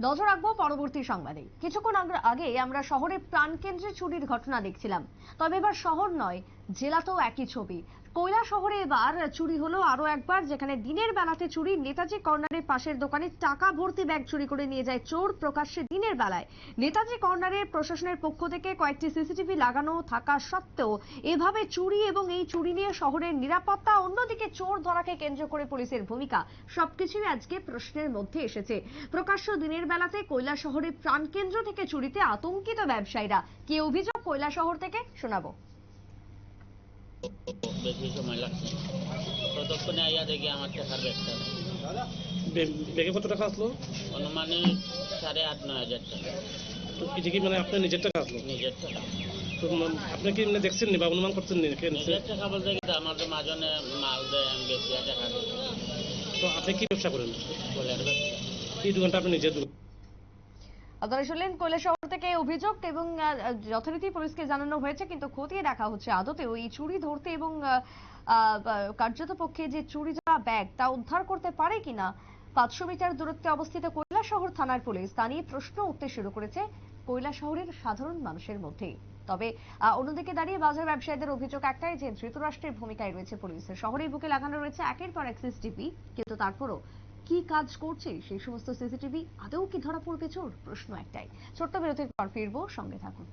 নজর রাখব পরবর্তী সংবাদে। কিছুক্ষণ আগ- আমরা শহরে প্রাণকেন্দ্রে চুরির ঘটনা দেখছিলাম। তবে এবার শহর নয়, জেলাতেও একই ছবি। কৈলা শহরে এবার চুরি হলো আরও একবার, যেখানে দিনের বেলাতে চুরি নেতাজি কর্নারের পাশের দোকানে টাকা ভর্তি ব্যাগ চুরি করে নিয়ে যায় চোর প্রকাশ্যে দিনের বেলায়। নেতাজি কর্নারে প্রশাসনের পক্ষ থেকে কয়েকটি সিসিটিভি লাগানো থাকা সত্ত্বেও এভাবে চুরি এবং এই চুরি নিয়ে শহরের নিরাপত্তা, অন্যদিকে চোর ধরাকে কেন্দ্র করে পুলিশের ভূমিকা। সবকিছুই আজকে প্রশ্নের মধ্যে এসেছে। প্রকাশ্য দিনের বেলাতে কৈলা শহরের প্রাণকেন্দ্র থেকে চুরিতে আতঙ্কিত ব্যবসায়ীরা। কি অভিযোগ কৈলা শহর থেকে? শোনাবো। বেশি সময় লাগছে ততক্ষণে আইয়া দেখি আমার টাকার ব্যাগটা ব্যাগে কত টাকা আসলো? অনুমানে সাড়ে আট নয় হাজার টাকা। তো এটা কি মানে আপনার নিজের টাকা আসলো? নিজের টাকা। তো আপনি কি মানে দেখছেন নি বা অনুমান করছেন নি নিজের টাকা বলতে কি আমার তো মাজনে মাল দেয় আমি বেশি টাকা তো আপনি কি ব্যবসা করেন? ব্যবসা। এই থানার পুলিশ তা নিয়ে প্রশ্ন উঠতে শুরু করেছে কৈলাসহরের সাধারণ মানুষের মধ্যেই তবে অন্যদিকে দাঁড়িয়ে বাজার ব্যবসায়ীদের অভিযোগ একটাই যে ধৃতরাষ্ট্রের ভূমিকায় রয়েছে পুলিশের শহরের বুকে লাগানো রয়েছে একের পর এক কিন্তু তারপরও কি কাজ করছে সেই সমস্ত সিসিটিভি? আদৌ কি ধরা পড়বে? চোর, প্রশ্ন একটাই। ছোট্ট বিরতির পর ফিরবো, সঙ্গে থাকুন।